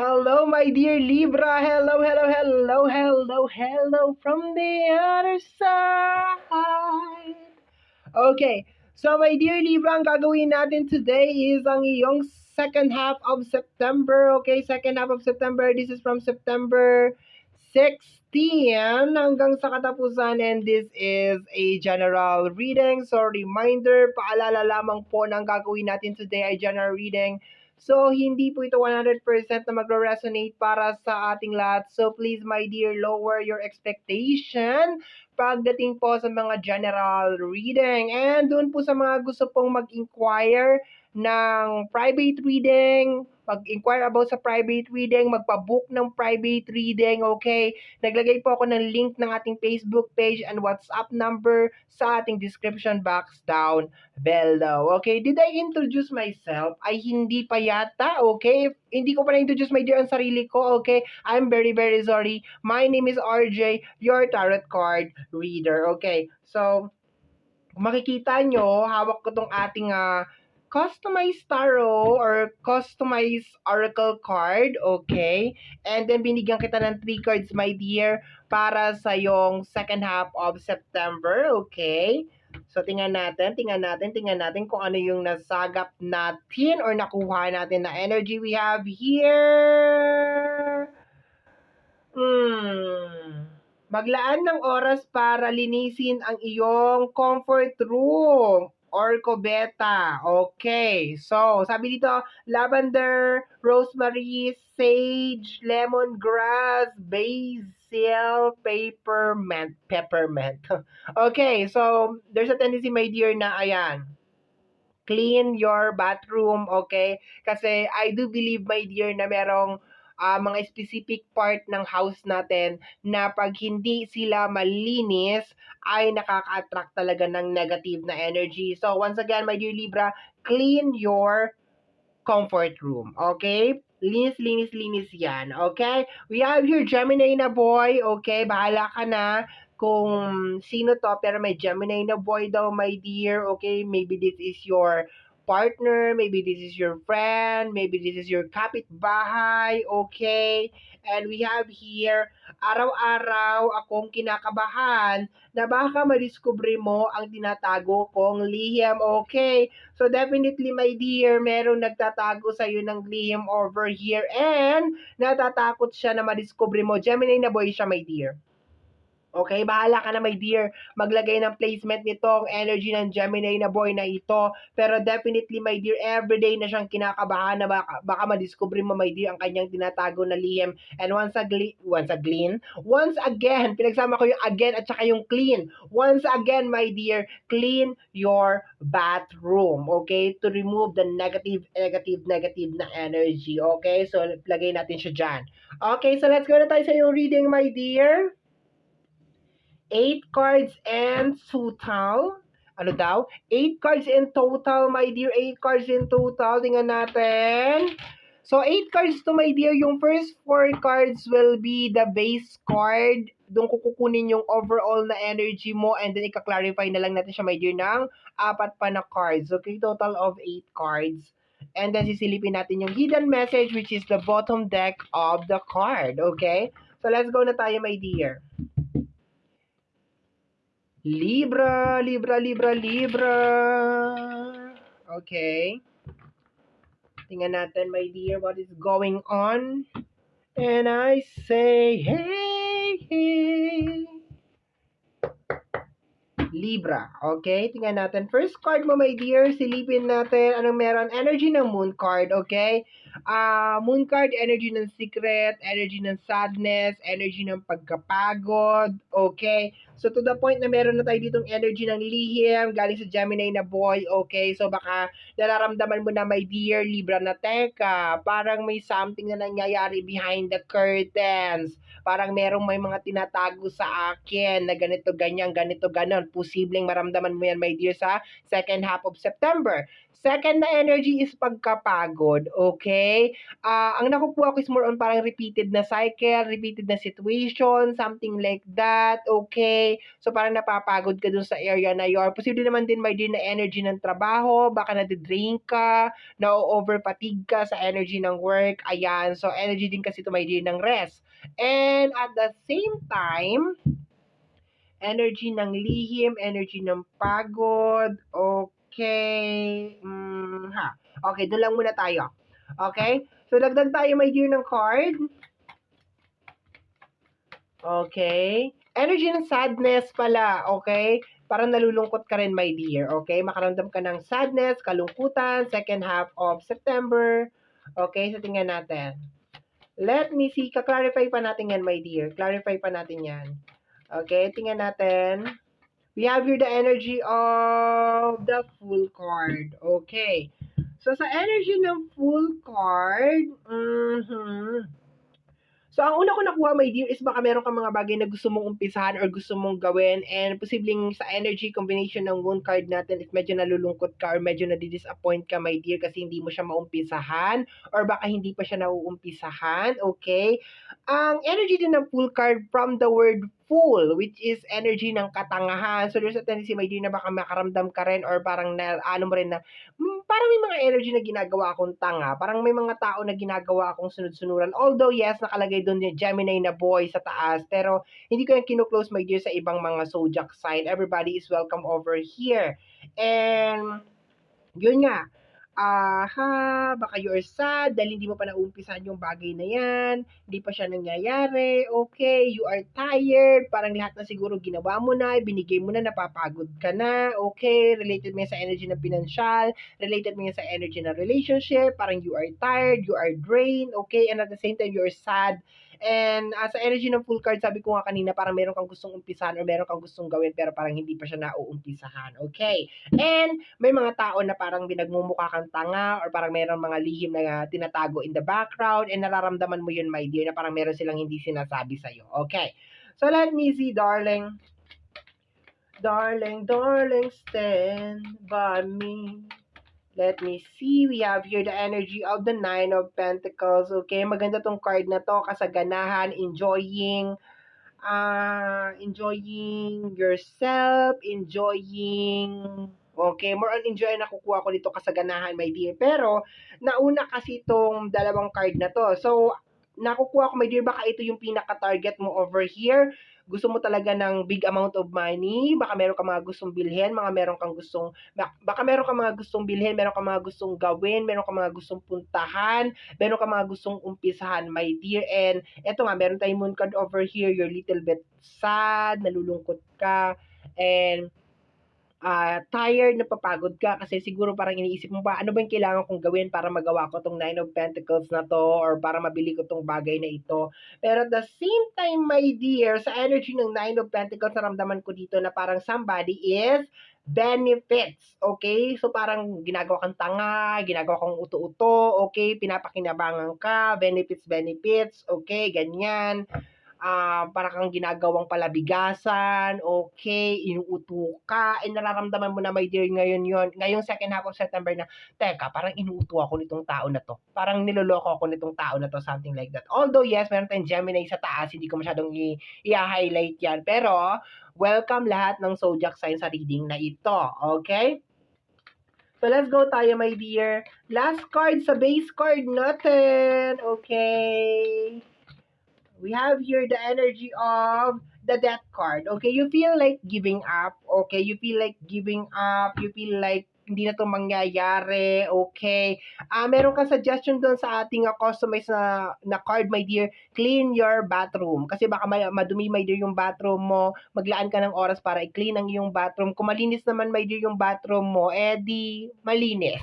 Hello, my dear Libra. Hello, hello, hello, hello, hello from the other side. Okay, so my dear Libra, ang gagawin natin today is ang iyong second half of September. Okay, second half of September. This is from September 16 hanggang sa katapusan and this is a general reading. So reminder, paalala lamang po ang gagawin natin today ay general reading. So hindi po ito 100% na magre-resonate para sa ating lahat. So please my dear, lower your expectation pagdating po sa mga general reading. And doon po sa mga gusto pong mag-inquire ng private reading, mag-inquire about sa private reading, magpa-book ng private reading, okay? Naglagay po ako ng link ng ating Facebook page and WhatsApp number sa ating description box down below. Okay, did I introduce myself? Ay hindi pa yata, okay? Hindi ko pa na-introduce my dear ang sarili ko, okay? I'm very very sorry. My name is RJ, your tarot card reader, okay? So, makikita nyo, hawak ko tong ating uh, customized tarot or customized oracle card, okay? And then binigyan kita ng three cards, my dear, para sa yung second half of September, okay? So, tingnan natin, tingnan natin, tingnan natin kung ano yung nasagap natin or nakuha natin na energy we have here. Hmm. Maglaan ng oras para linisin ang iyong comfort room or Cobeta. Okay. So, sabi dito, lavender, rosemary, sage, lemongrass, basil, peppermint. Peppermint. okay. So, there's a tendency, my dear, na ayan, clean your bathroom, okay? Kasi I do believe, my dear, na merong uh, mga specific part ng house natin na pag hindi sila malinis ay nakaka-attract talaga ng negative na energy. So once again, my dear Libra, clean your comfort room. Okay? Linis, linis, linis yan. Okay? We have here Gemini na boy. Okay? Bahala ka na kung sino to. Pero may Gemini na boy daw, my dear. Okay? Maybe this is your partner, maybe this is your friend, maybe this is your kapitbahay, okay? And we have here, araw-araw akong kinakabahan na baka madiskubre mo ang tinatago kong lihim, okay? So definitely, my dear, merong nagtatago sa iyo ng lihim over here and natatakot siya na madiskubre mo. Gemini na boy siya, my dear. Okay, bahala ka na my dear maglagay ng placement nitong energy ng Gemini na boy na ito. Pero definitely my dear, everyday na siyang kinakabahan na baka, baka madiscover mo my dear ang kanyang tinatago na lihim. And once again, once again, once again, pinagsama ko yung again at saka yung clean. Once again my dear, clean your bathroom. Okay, to remove the negative, negative, negative na energy. Okay, so lagay natin siya dyan. Okay, so let's go na tayo sa yung reading my dear. 8 cards and total. Ano daw? 8 cards in total, my dear. 8 cards in total. Tingnan natin. So, 8 cards to, my dear. Yung first 4 cards will be the base card. Doon kukunin yung overall na energy mo and then ika-clarify na lang natin siya, my dear, ng apat pa na cards. Okay, total of 8 cards. And then sisilipin natin yung hidden message which is the bottom deck of the card. Okay? So, let's go na tayo, my dear. Libra, Libra, Libra, Libra. Okay. Tingnan natin, my dear, what is going on. And I say, hey, hey. Libra. Okay? Tingnan natin. First card mo, my dear. Silipin natin anong meron. Energy ng moon card. Okay? Uh, moon card, energy ng secret, energy ng sadness, energy ng pagkapagod. Okay? So to the point na meron na tayo ditong energy ng lihim, galing sa Gemini na boy, okay? So baka nararamdaman mo na my dear Libra na teka, parang may something na nangyayari behind the curtains. Parang merong may mga tinatago sa akin na ganito, ganyan, ganito, ganon. Posibleng maramdaman mo yan my dear sa second half of September. Second na energy is pagkapagod, okay? Ah, ang nakukuha ko is more on parang repeated na cycle, repeated na situation, something like that, okay? So, parang napapagod ka dun sa area na yun. Posible naman din may din na energy ng trabaho, baka na-drain ka, na-over fatigue ka sa energy ng work, ayan. So, energy din kasi to may din ng rest. And at the same time, energy ng lihim, energy ng pagod, okay, mm, ha. Okay, doon lang muna tayo. Okay? So, dagdag tayo may dear ng card. Okay. Energy ng sadness pala, okay? Parang nalulungkot ka rin, my dear, okay? Makaramdam ka ng sadness, kalungkutan, second half of September. Okay, so tingnan natin. Let me see, ka-clarify pa natin yan, my dear. Clarify pa natin yan. Okay, tingnan natin. We have here the energy of the full card. Okay. So, sa energy ng full card, mhm. So, ang una ko nakuha, my dear, is baka meron kang mga bagay na gusto mong umpisahan or gusto mong gawin and posibleng sa energy combination ng moon card natin is medyo nalulungkot ka or medyo nadidisappoint ka, my dear, kasi hindi mo siya maumpisahan or baka hindi pa siya nauumpisahan, okay? Ang energy din ng full card from the word full, which is energy ng katangahan. So, there's a tendency, my dear, na baka makaramdam ka rin or parang na, ano mo rin na, hmm, parang may mga energy na ginagawa akong tanga. Parang may mga tao na ginagawa akong sunod-sunuran. Although, yes, nakalagay doon yung Gemini na boy sa taas. Pero, hindi ko yung kinuklose, my dear, sa ibang mga zodiac sign. Everybody is welcome over here. And, yun nga, aha, baka you are sad dahil hindi mo pa naumpisan yung bagay na yan, hindi pa siya nangyayari, okay, you are tired, parang lahat na siguro ginawa mo na, binigay mo na, napapagod ka na, okay, related mo sa energy ng pinansyal, related mo sa energy ng relationship, parang you are tired, you are drained, okay, and at the same time, you are sad, And uh, sa energy ng full card, sabi ko nga kanina, parang meron kang gustong umpisahan or meron kang gustong gawin pero parang hindi pa siya nauumpisahan. Okay? And may mga tao na parang binagmumukha kang tanga or parang meron mga lihim na tinatago in the background and nararamdaman mo yun, my dear, na parang meron silang hindi sinasabi sa'yo. Okay? So let me see, darling. Darling, darling, stand by me. Let me see. We have here the energy of the Nine of Pentacles. Okay, maganda tong card na to. Kasaganahan, enjoying, uh, enjoying yourself, enjoying Okay, more on enjoy na kukuha ko dito kasaganahan, my dear. Pero, nauna kasi itong dalawang card na to. So, nakukuha ko, my dear, baka ito yung pinaka-target mo over here gusto mo talaga ng big amount of money, baka meron ka mga gustong bilhin, mga meron kang gustong, baka meron ka mga gustong bilhin, meron ka mga gustong gawin, meron ka mga gustong puntahan, meron ka mga gustong umpisahan, my dear. And eto nga, meron tayong moon card over here, you're little bit sad, nalulungkot ka, and uh, tired, napapagod ka kasi siguro parang iniisip mo ba, ano ba yung kailangan kong gawin para magawa ko tong Nine of Pentacles na to or para mabili ko tong bagay na ito. Pero at the same time, my dear, sa energy ng Nine of Pentacles, naramdaman ko dito na parang somebody is benefits, okay? So parang ginagawa kang tanga, ginagawa kang uto-uto, okay? Pinapakinabangan ka, benefits, benefits, okay? Ganyan uh, para kang ginagawang palabigasan, okay, inuuto ka, and nararamdaman mo na, my dear, ngayon yon ngayong second half of September na, teka, parang inuuto ako nitong tao na to. Parang niloloko ako nitong tao na to, something like that. Although, yes, meron tayong Gemini sa taas, hindi ko masyadong i-highlight yan. Pero, welcome lahat ng zodiac sign sa reading na ito, okay? So, let's go tayo, my dear. Last card sa base card natin. Okay we have here the energy of the death card. Okay, you feel like giving up. Okay, you feel like giving up. You feel like hindi na to mangyayari, okay. Uh, meron kang suggestion doon sa ating uh, customized na, na card, my dear, clean your bathroom. Kasi baka madumi, my dear, yung bathroom mo, maglaan ka ng oras para i-clean ang iyong bathroom. Kung malinis naman, my dear, yung bathroom mo, eh di, malinis.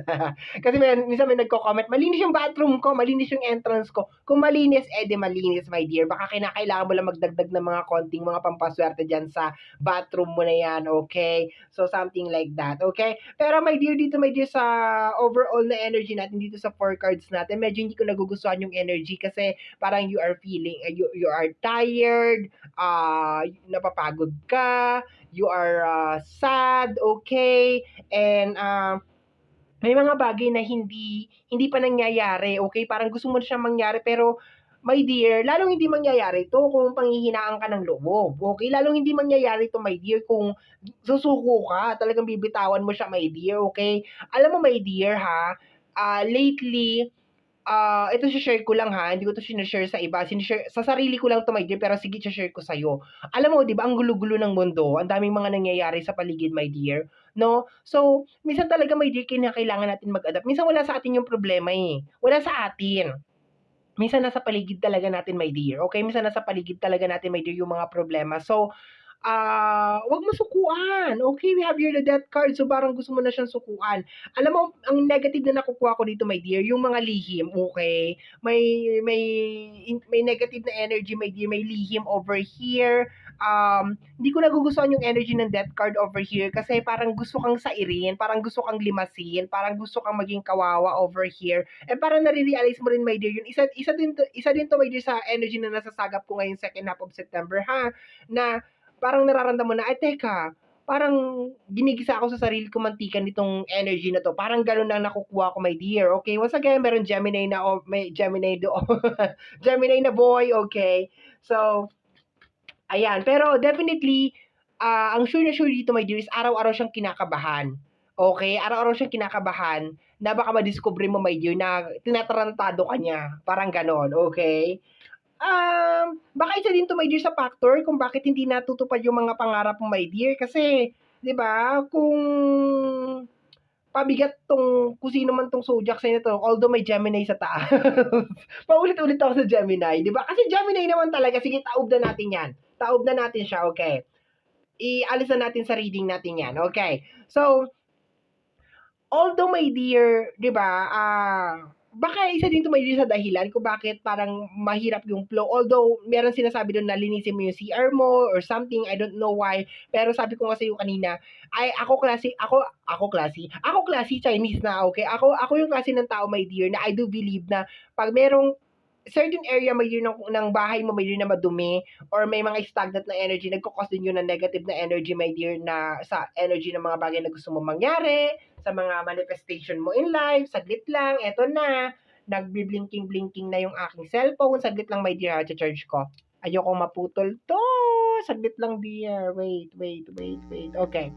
Kasi may, minsan may nagko-comment, malinis yung bathroom ko, malinis yung entrance ko. Kung malinis, eh di malinis, my dear. Baka kinakailangan mo lang magdagdag ng mga konting mga pampaswerte dyan sa bathroom mo na yan, okay? So, something like that, okay? Pero my dear, dito my dear, sa overall na energy natin dito sa four cards natin, medyo hindi ko nagugustuhan yung energy kasi parang you are feeling, uh, you, you are tired, uh, napapagod ka, you are uh, sad, okay, and uh, may mga bagay na hindi hindi pa nangyayari, okay? Parang gusto mo siyang mangyari pero my dear, lalong hindi mangyayari to kung panghihinaan ka ng loob. Okay? Lalong hindi mangyayari to, my dear, kung susuko ka. Talagang bibitawan mo siya, my dear. Okay? Alam mo, my dear, ha? Uh, lately, uh, ito share ko lang ha, hindi ko to sinashare sa iba. Sinishare, sa sarili ko lang to, my dear, pero sige, share ko sa'yo. Alam mo, di ba, ang gulo-gulo ng mundo, ang daming mga nangyayari sa paligid, my dear. No? So, minsan talaga, my dear, kailangan natin mag-adapt. Minsan wala sa atin yung problema eh. Wala sa atin minsan nasa paligid talaga natin, my dear. Okay? Minsan nasa paligid talaga natin, my dear, yung mga problema. So, uh, wag mo sukuan. Okay, we have here the death card. So, parang gusto mo na siyang sukuan. Alam mo, ang negative na nakukuha ko dito, my dear, yung mga lihim, okay? May, may, may negative na energy, my dear. May lihim over here um, hindi ko nagugustuhan yung energy ng death card over here kasi parang gusto kang sairin, parang gusto kang limasin, parang gusto kang maging kawawa over here. And parang nare-realize mo rin, my dear, yun, isa, isa, din to, isa din to, my dear, sa energy na nasasagap ko ngayon second half of September, ha? Na parang nararamdaman na, ay, teka, parang ginigisa ako sa sarili ko mantikan nitong energy na to. Parang gano'n lang nakukuha ko, my dear. Okay, once again, meron Gemini na, oh, may Gemini do, Gemini na boy, okay? So, Ayan, pero definitely, uh, ang sure na sure dito, my dear, is araw-araw siyang kinakabahan. Okay? Araw-araw siyang kinakabahan na baka madiscover mo, my dear, na tinatarantado ka niya. Parang ganon, okay? Um, baka isa din to, my dear, sa factor kung bakit hindi natutupad yung mga pangarap mo, my dear. Kasi, di ba, kung pabigat tong kung sino man tong zodiac sign nito, although may Gemini sa taas. Paulit-ulit ako sa Gemini, di ba? Kasi Gemini naman talaga, sige, taob na natin yan. Taob na natin siya, okay. Ialis na natin sa reading natin yan, okay. So, although my dear, di ba, ah, uh, baka isa din tumayo sa dahilan kung bakit parang mahirap yung flow. Although, meron sinasabi doon na linisin mo yung CR mo or something, I don't know why. Pero sabi ko sa iyo kanina, ay ako klase, ako, ako klase, ako klase Chinese na, okay? Ako, ako yung klase ng tao, my dear, na I do believe na pag merong certain area may yun ng, ng bahay mo may yun na madumi or may mga stagnant na energy, nagkukos din yun ng negative na energy, my dear, na sa energy ng mga bagay na gusto mo mangyari, sa mga manifestation mo in life, saglit lang, eto na, nagbi-blinking-blinking na yung aking cellphone, saglit lang, my dear, charge ko. Ayoko maputol to, saglit lang, dear, wait, wait, wait, wait, okay.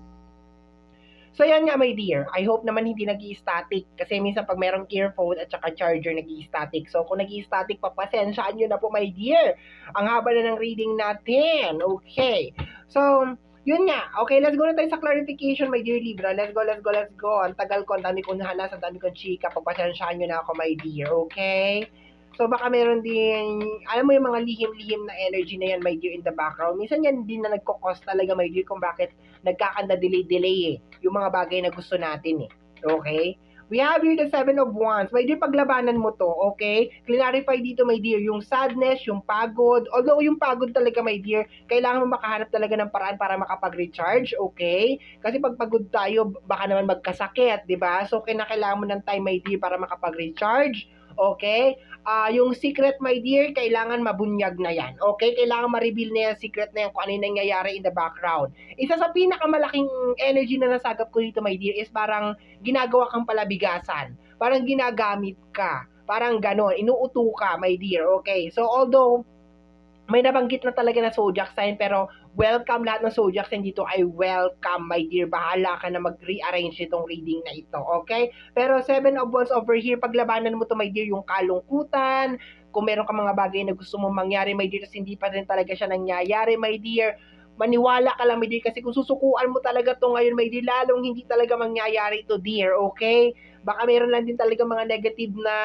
So, yan nga, my dear. I hope naman hindi nag static kasi minsan pag merong earphone at saka charger nag static So, kung nag static papasensyaan nyo na po, my dear. Ang haba na ng reading natin. Okay. So, yun nga. Okay, let's go na tayo sa clarification, my dear Libra. Let's go, let's go, let's go. Ang tagal ko, ang dami kong nahalas, ang dami kong chika. Pagpasensyaan nyo na ako, my dear. Okay? So baka meron din, alam mo yung mga lihim-lihim na energy na yan, my dear, in the background. Minsan yan din na nagkakos talaga, my dear, kung bakit nagkakanda delay-delay eh. Yung mga bagay na gusto natin eh. Okay? We have here the Seven of Wands. Dear, paglabanan mo to, okay? Clarify dito, my dear, yung sadness, yung pagod. Although yung pagod talaga, my dear, kailangan mo makahanap talaga ng paraan para makapag-recharge, okay? Kasi pag pagod tayo, baka naman magkasakit, di ba? So, kailangan mo ng time, my dear, para makapag-recharge Okay? Uh, yung secret, my dear, kailangan mabunyag na yan. Okay? Kailangan ma-reveal na yan, secret na yan, kung ano yung nangyayari in the background. Isa sa pinakamalaking energy na nasagap ko dito, my dear, is parang ginagawa kang palabigasan. Parang ginagamit ka. Parang ganon. Inuuto ka, my dear. Okay? So, although, may nabanggit na talaga na zodiac sign pero welcome lahat ng zodiac sign dito ay welcome my dear. Bahala ka na mag-rearrange itong reading na ito okay? Pero seven of wands over here paglabanan mo to my dear yung kalungkutan. Kung meron ka mga bagay na gusto mong mangyari my dear hindi pa rin talaga siya nangyayari my dear maniwala ka lang, my dear, kasi kung susukuan mo talaga to ngayon, my dear, lalong hindi talaga mangyayari to, dear, okay? Baka meron lang din talaga mga negative na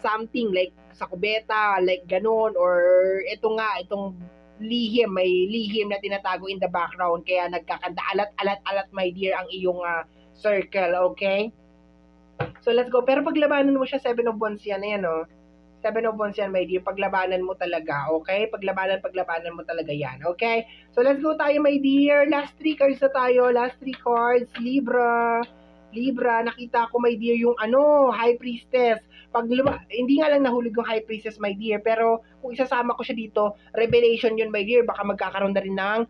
something, like sa kubeta, like ganun, or ito nga, itong lihim, may lihim na tinatago in the background, kaya nagkakanda, alat, alat, alat, my dear, ang iyong uh, circle, okay? So, let's go. Pero paglabanan mo siya, seven of wands yan, ayan, oh Seven of Wands yan, my dear. Paglabanan mo talaga, okay? Paglabanan, paglabanan mo talaga yan, okay? So, let's go tayo, my dear. Last three cards na tayo. Last three cards. Libra. Libra, nakita ko, my dear, yung ano, High Priestess. Pag hindi nga lang nahulog yung High Priestess, my dear, pero kung isasama ko siya dito, Revelation yun, my dear. Baka magkakaroon na rin ng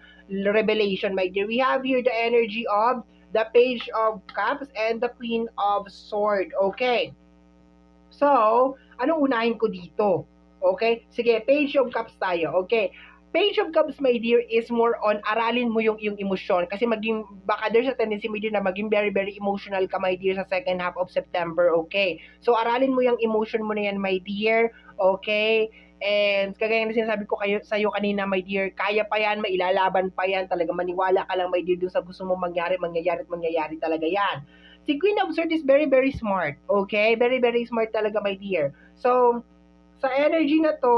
Revelation, my dear. We have here the energy of the Page of Cups, and the Queen of Sword. Okay. So, anong unahin ko dito? Okay? Sige, Page of Cups tayo. Okay. Page of Cups, my dear, is more on aralin mo yung yung emosyon. Kasi maging, baka there's a tendency, my dear, na maging very, very emotional ka, my dear, sa second half of September. Okay? So, aralin mo yung emotion mo na yan, my dear. Okay? And kagaya na sinasabi ko kayo sa iyo kanina, my dear, kaya pa yan, mailalaban pa yan, talaga maniwala ka lang, my dear, dun sa gusto mo mangyari, mangyayari at mangyayari talaga yan. Si Queen of Swords is very, very smart. Okay? Very, very smart talaga, my dear. So, sa energy na to,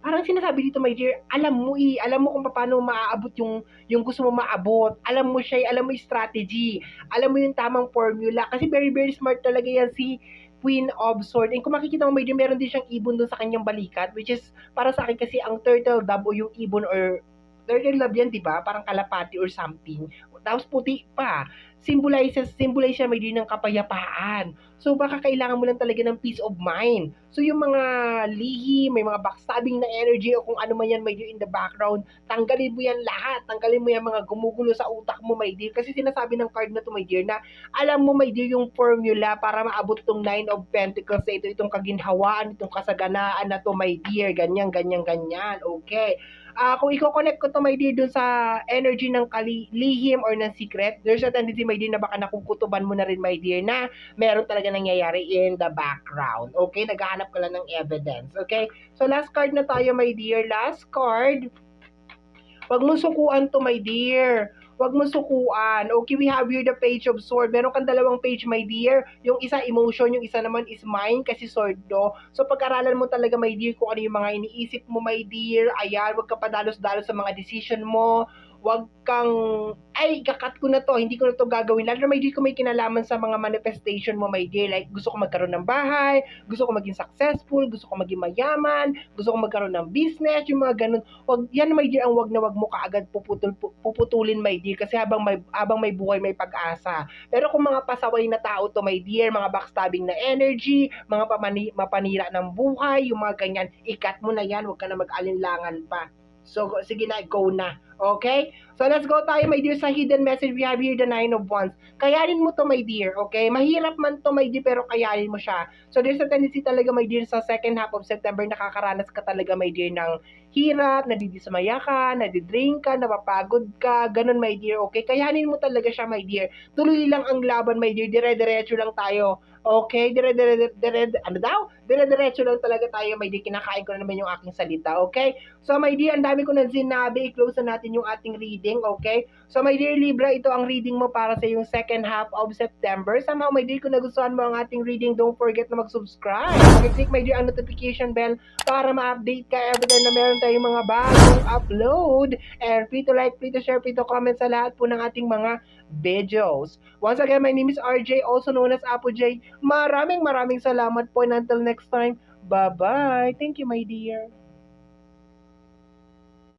parang sinasabi dito, my dear, alam mo eh, alam mo kung paano maaabot yung, yung gusto mo maabot. Alam mo siya, alam mo yung strategy. Alam mo yung tamang formula. Kasi very, very smart talaga yan si Queen of Swords. And kung makikita mo, dear, meron din siyang ibon doon sa kanyang balikat, which is, para sa akin kasi, ang turtle dove o yung ibon or turtle dove yan, di ba? Parang kalapati or something. Tapos puti pa. Symbolizes, symbolize siya may din ng kapayapaan. So baka kailangan mo lang talaga ng peace of mind. So yung mga lihi, may mga backstabbing na energy o kung ano man yan may in the background, tanggalin mo yan lahat. Tanggalin mo yan mga gumugulo sa utak mo my dear. Kasi sinasabi ng card na to my dear na alam mo my dear yung formula para maabot tong Nine of Pentacles na ito, itong kaginhawaan, itong kasaganaan na to my dear. Ganyan, ganyan, ganyan. Okay uh, kung i-connect ko to my dear dun sa energy ng kali, lihim or ng secret, there's a tendency my dear na baka nakukutuban mo na rin my dear na meron talaga nangyayari in the background. Okay? Naghahanap ka lang ng evidence. Okay? So last card na tayo my dear. Last card. Huwag mong sukuan to my dear. Huwag mo sukuan. Okay, we have here the page of sword. Meron kang dalawang page, my dear. Yung isa emotion, yung isa naman is mind kasi sword do. So pag-aralan mo talaga, my dear, kung ano yung mga iniisip mo, my dear. Ayan, huwag ka padalos-dalos sa mga decision mo wag kang, ay, kakat ko na to, hindi ko na to gagawin. Lalo na may ko may kinalaman sa mga manifestation mo, my dear. Like, gusto ko magkaroon ng bahay, gusto ko maging successful, gusto ko maging mayaman, gusto ko magkaroon ng business, yung mga ganun. Wag, yan, my dear, ang wag na wag mo kaagad puputol, puputulin, my dear, kasi habang may, habang may buhay, may pag-asa. Pero kung mga pasaway na tao to, my dear, mga backstabbing na energy, mga pamani, mapanira ng buhay, yung mga ganyan, ikat mo na yan, wag ka na mag-alinlangan pa. So, sige na, go na. Okay? So, let's go tayo, my dear, sa hidden message. We have here the Nine of Wands. Kayanin mo to, my dear. Okay? Mahirap man to, my dear, pero kayanin mo siya. So, there's a tendency talaga, my dear, sa second half of September, nakakaranas ka talaga, my dear, ng hirap, nadidismaya ka, nadidrink ka, napapagod ka, ganun, my dear. Okay? Kayanin mo talaga siya, my dear. Tuloy lang ang laban, my dear. Dire-diretso lang tayo. Okay? Dire-dire, dire, ano daw? Dire-diretso lang talaga tayo, my dear. Kinakain ko na naman yung aking salita. Okay? So, my dear, ang dami ko na sinabi. I-close na natin yung ating reading, okay? So, my dear Libra, ito ang reading mo para sa yung second half of September. Somehow, my dear, kung nagustuhan mo ang ating reading, don't forget na mag-subscribe. Mag-click, my dear, ang notification bell para ma-update ka every time na meron tayong mga bagong upload. And free to like, free to share, free to comment sa lahat po ng ating mga videos. Once again, my name is RJ, also known as Apo J. Maraming maraming salamat po and until next time, bye-bye. Thank you, my dear.